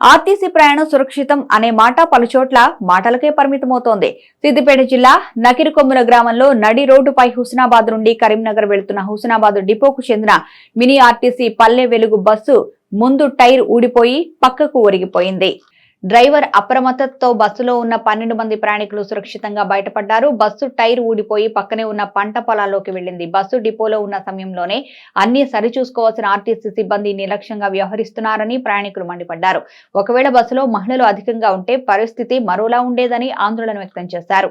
RTC ప్రయాణం సురక్షితం అనే మాట పలుచోట్ల మాటలకే పరిమితమవుతోంది. సిద్దిపేట జిల్లా నకిరికొమ్ముల గ్రామంలో నడి రోడ్డుపై హుస్నాబాద్ నుండి కరీంనగర్ వెళుతున్న హుస్నాబాద్ డిపోకు చెందిన mini RTC Palle Velugu bus ముందు టైర్ ఊడిపోయి పక్కకు ఒరిగిపోయింది. డ్రైవర్ అప్రమత్తతో బస్సులో ఉన్న పన్నెండు మంది ప్రయాణికులు సురక్షితంగా బయటపడ్డారు. బస్సు టైర్ ఊడిపోయి పక్కనే ఉన్న పంట పొలాల్లోకి వెళ్ళింది బస్సు డిపోలో ఉన్న సమయంలోనే అన్ని సరిచూసుకోవాల్సిన ఆర్టీసీ సిబ్బంది నిర్లక్ష్యంగా వ్యవహరిస్తున్నారని ప్రయాణికులు మండిపడ్డారు. ఒకవేళ బస్సులో మహిళలు అధికంగా ఉంటే పరిస్థితి మరోలా ఉండేదని ఆందోళన వ్యక్తం చేశారు.